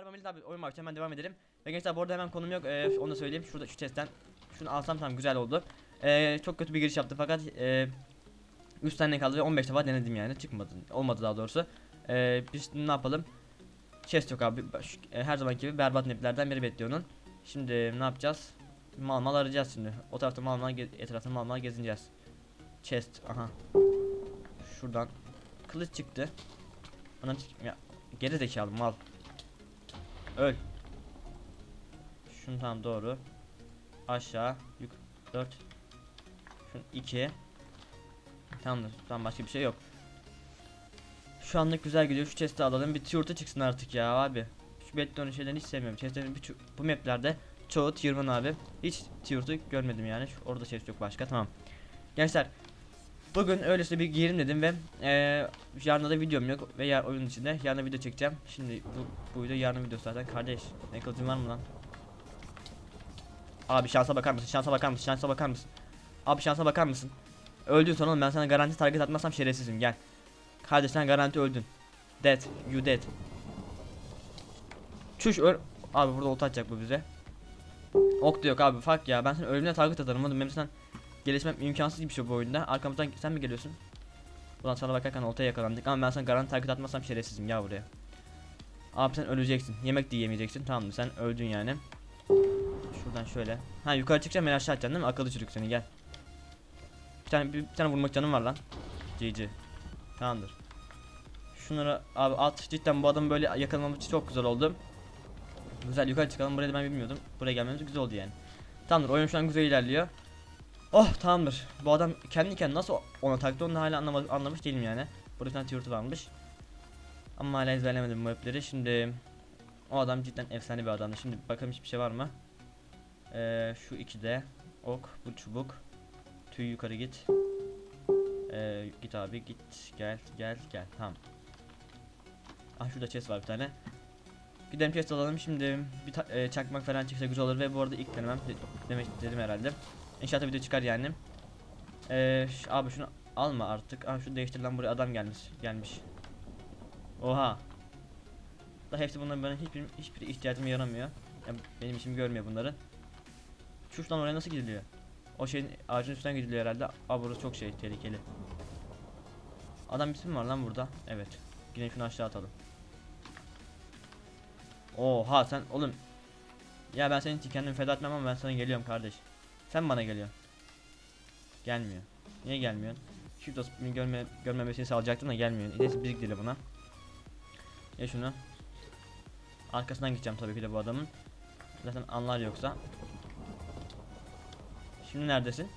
Merhaba Melit abi oyun var hemen devam edelim. Ve gençler bu arada hemen konum yok ee, onu da söyleyeyim. Şurada şu chest'ten şunu alsam tamam güzel oldu. Ee, çok kötü bir giriş yaptı fakat e, 3 tane kaldı ve 15 defa denedim yani çıkmadı. Olmadı daha doğrusu. Ee, biz ne yapalım? Chest yok abi. Şu- e, her zamanki gibi berbat maplerden biri bekliyor onun. Şimdi ne yapacağız? Mal mal arayacağız şimdi. O tarafta mal mal etrafta mal mal gezineceğiz. Chest aha. Şuradan kılıç çıktı. Ana ya geri zekalı mal. Öl. Şunu tam doğru. Aşağı. Yuk 4. Şunu 2. Tamamdır. Tamam başka bir şey yok. Şu anlık güzel gidiyor. Şu chest'i alalım. Bir tier çıksın artık ya abi. Şu beton şeylerini hiç sevmiyorum. Chest'lerin ço- bu maplerde çoğu 1 abi. Hiç tier görmedim yani. Şu, orada chest yok başka. Tamam. Gençler Bugün öylesine bir giyelim dedim ve eee yarın da videom yok ve ya oyun içinde yarın video çekeceğim. Şimdi bu, bu video yarın video zaten kardeş. Ne kılıcın var mı lan? Abi şansa bakar mısın? Şansa bakar mısın? Şansa bakar mısın? Abi şansa bakar mısın? Öldün sonra ben sana garanti target atmazsam şerefsizim gel. Kardeş sen garanti öldün. Dead. You dead. Çüş öl... Abi burada olta atacak bu bize. Ok da yok abi fuck ya ben senin ölümüne target atarım oğlum benim sen gelişmem imkansız bir şey bu oyunda. Arkamızdan sen mi geliyorsun? Ulan sana bakarken oltaya yakalandık ama ben sana garanti target atmazsam şerefsizim ya buraya. Abi sen öleceksin. Yemek de yemeyeceksin. Tamam sen öldün yani. Şuradan şöyle. Ha yukarı çıkacağım ben aşağı atacaksın değil mi? Akıllı çocuk seni gel. Bir tane bir, bir tane vurmak canım var lan. GG. Tamamdır. Şunları abi at. Cidden bu adam böyle yakalamamız çok güzel oldu. Güzel yukarı çıkalım. Burayı da ben bilmiyordum. Buraya gelmemiz güzel oldu yani. Tamamdır oyun şu an güzel ilerliyor. Oh tamamdır. Bu adam kendi kendine nasıl ona taktı onu hala anlamadım, anlamış değilim yani. Burada bir tane varmış. Ama hala ezberlemedim bu mapleri. Şimdi o adam cidden efsane bir adamdı. Şimdi bakalım hiçbir şey var mı? Ee, şu ikide ok, bu çubuk. Tüy yukarı git. Ee, git abi git gel gel gel tamam. Ah şurada chest var bir tane. Gidelim chest alalım şimdi bir e, çakmak falan çıksa güzel olur ve bu arada ilk denemem de- demek dedim herhalde. İnşallah video çıkar yani. Ee, abi şunu alma artık. Aa şu değiştir lan buraya adam gelmiş. Gelmiş. Oha. Da hepsi bunların bana hiçbir hiçbir ihtiyacıma yaramıyor. Ya benim işimi görmüyor bunları. Şuradan oraya nasıl gidiliyor? O şeyin ağacın üstünden gidiliyor herhalde. Aa burası çok şey tehlikeli. Adam ismi var lan burada. Evet. Yine şunu aşağı atalım. Oha sen oğlum. Ya ben senin için kendimi feda etmem ama ben sana geliyorum kardeş. Sen bana geliyorsun. Gelmiyor. Niye gelmiyorsun? Shift beni görme, görmemesini sağlayacaktım da gelmiyor. Neyse bizik dili buna. Ya şunu. Arkasından gideceğim tabii ki de bu adamın. Zaten anlar yoksa. Şimdi neredesin?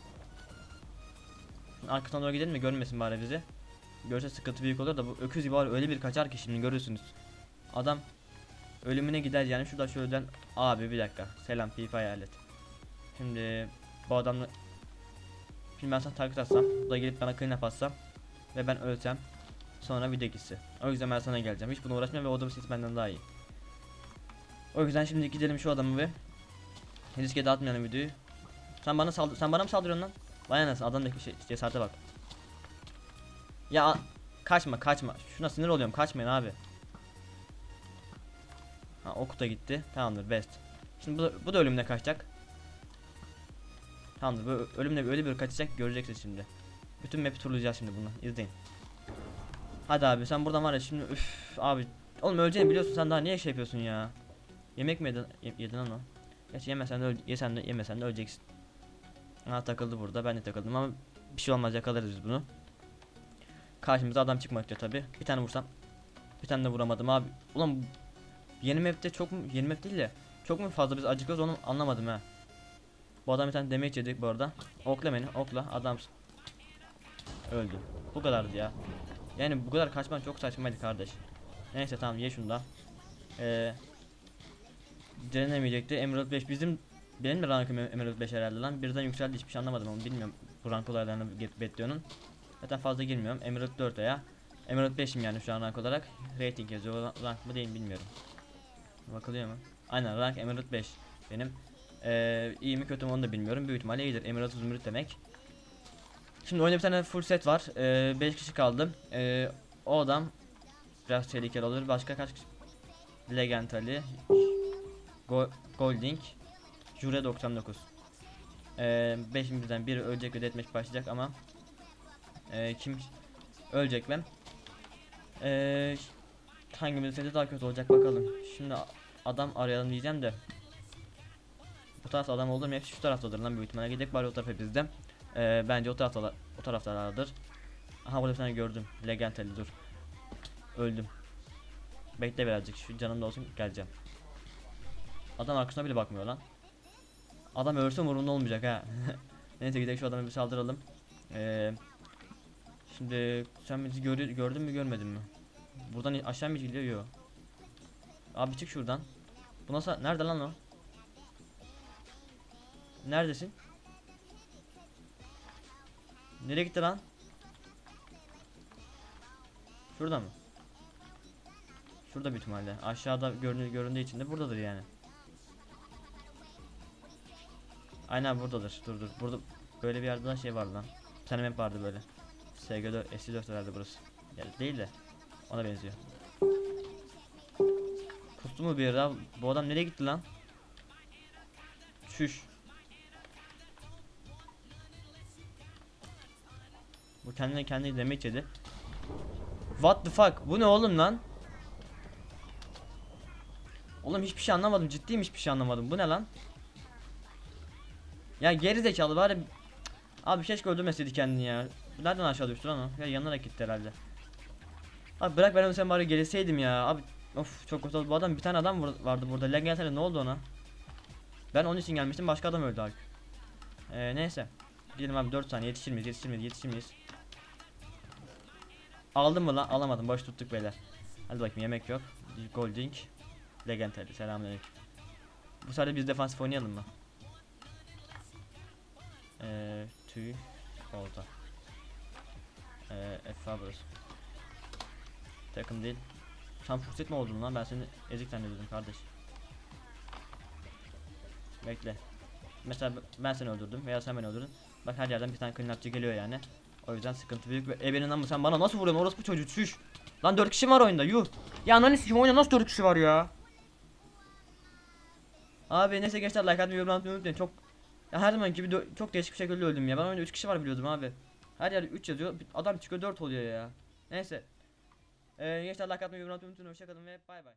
Şunun arkasına doğru gidelim mi görmesin bari bizi. Görse sıkıntı büyük olur da bu öküz gibi var öyle bir kaçar ki şimdi görürsünüz. Adam ölümüne gider yani şurada şuradan abi bir dakika selam pipa hayalet. Şimdi bu adamla Şimdi ben sana taklit atsam Bu da gelip bana clean atsam Ve ben ölsem Sonra video gitse O yüzden ben sana geleceğim. Hiç buna uğraşmıyorum ve o adamın sesi benden daha iyi. O yüzden şimdi gidelim şu adamı ve Riske dağıtmayalım videoyu. Sen bana saldır sen bana mı saldırıyorsun lan? Vay anasını adamdaki şey cesarete bak. Ya kaçma kaçma. Şuna sinir oluyorum kaçmayın abi. Ha ok gitti. Tamamdır best. Şimdi bu da, bu da ölümle kaçacak Tamamdır böyle ölümle öyle bir kaçacak göreceksiniz şimdi. Bütün map'i turlayacağız şimdi bunu. İzleyin. Hadi abi sen buradan var ya şimdi üf abi. Oğlum öleceğini biliyorsun sen daha niye şey yapıyorsun ya? Yemek mi yedin, ye- yedin o? Gerçi yemesen de yesen de yemesen de öleceksin. Ha takıldı burada ben de takıldım ama bir şey olmaz yakalarız biz bunu. Karşımıza adam çıkmakta tabi. Bir tane vursam. Bir tane de vuramadım abi. Ulan yeni map'te çok mu yeni map değil de çok mu fazla biz acıkıyoruz onu anlamadım ha. Bu adam bir tane damage yedik bu arada. Okla beni, okla adamsın. Öldü. Bu kadardı ya. Yani bu kadar kaçman çok saçmaydı kardeş. Neyse tamam ye şunu da. Ee, denemeyecekti. Emerald 5 bizim benim mi rankım Emerald 5 herhalde lan. Birden yükseldi hiçbir şey anlamadım onu bilmiyorum. Bu rank olaylarını Betlion'un. Zaten fazla girmiyorum. Emerald 4 ya. Emerald 5'im yani şu an rank olarak. Rating yazıyor. Ra- Rank mı değil mi bilmiyorum. Bakılıyor mu? Aynen rank Emerald 5 benim. Ee, iyi mi kötü mü onu da bilmiyorum. Büyük ihtimalle iyidir. Emerald Zümrüt demek. Şimdi oyunda bir tane full set var. 5 kişi kaldı. Ee, o adam biraz tehlikeli olur. Başka kaç kişi? Legend Ali, Go Golding, Jure 99. Ee, beşimizden biri ölecek ve deathmatch başlayacak ama ee, kim ölecek ben? Ee, hangimiz sesi daha kötü olacak bakalım. Şimdi adam arayalım diyeceğim de. Tarafta adam oldu mu hepsi şu taraftadır lan büyük ihtimalle. Gidek bari o tarafa bizde. Ee, bence o tarafta o taraftalardır. Aha burada bir tane gördüm. Legend dur. Öldüm. Bekle birazcık şu canım da olsun geleceğim. Adam arkasına bile bakmıyor lan. Adam ölse umurumda olmayacak ha. Neyse gidelim şu adama bir saldıralım. Ee, şimdi sen bizi görü- gördün mü görmedin mi? Buradan aşağı mı gidiyor? Abi çık şuradan. Bu nasıl? Nerede lan o? Neredesin? Nereye gitti lan? Şurada mı? Şurada büyük ihtimalle. Aşağıda göründüğü, göründüğü için de buradadır yani. Aynen buradadır. Dur dur. Burada böyle bir yerde şey vardı lan. Bir tane vardı böyle. SG4, SC4 herhalde burası. Yani değil de ona benziyor. Kustu mu bir yere? Bu adam nereye gitti lan? Şuş. Bu kendine kendi demek yedi. What the fuck? Bu ne oğlum lan? Oğlum hiçbir şey anlamadım. Ciddiyim hiçbir şey anlamadım. Bu ne lan? Ya geri zekalı bari. Abi keşke öldürmeseydi kendini ya. Nereden aşağı düştü lan o? Ya yanarak gitti herhalde. Abi bırak ben sen bari geleseydim ya. Abi of çok kötü oldu. Bu adam bir tane adam vardı burada. Legendary ne oldu ona? Ben onun için gelmiştim. Başka adam öldü abi. Ee, neyse. Gidelim abi 4 saniye yetişir miyiz? Yetişir miyiz? Yetişir miyiz? Aldım mı lan? Alamadım. Boş tuttuk beyler. Hadi bakayım yemek yok. Golding. Legendary. Selamünaleyküm. Bu sefer biz defansif oynayalım mı? Eee tüy olta. Eee F burası. Takım değil. Sen fırsat mı oldun lan? Ben seni ezik zannediyordum kardeş. Bekle. Mesela ben seni öldürdüm veya sen beni öldürdün. Bak her yerden bir tane cleanupçı geliyor yani. O yüzden sıkıntı büyük ve ebenin ama sen bana nasıl vuruyorsun orospu çocuğu çüş. Lan 4 kişi var oyunda yuh. Ya ananı sikim oyunda nasıl 4 kişi var ya. Abi neyse gençler like atmayı yorum unutmayın. Çok ya her zaman gibi çok değişik bir şekilde öldüm ya. Ben oyunda 3 kişi var biliyordum abi. Her yerde 3 yazıyor. Adam çıkıyor 4 oluyor ya. Neyse. Ee, gençler like atmayı yorum unutmayın. Hoşçakalın ve bay bay.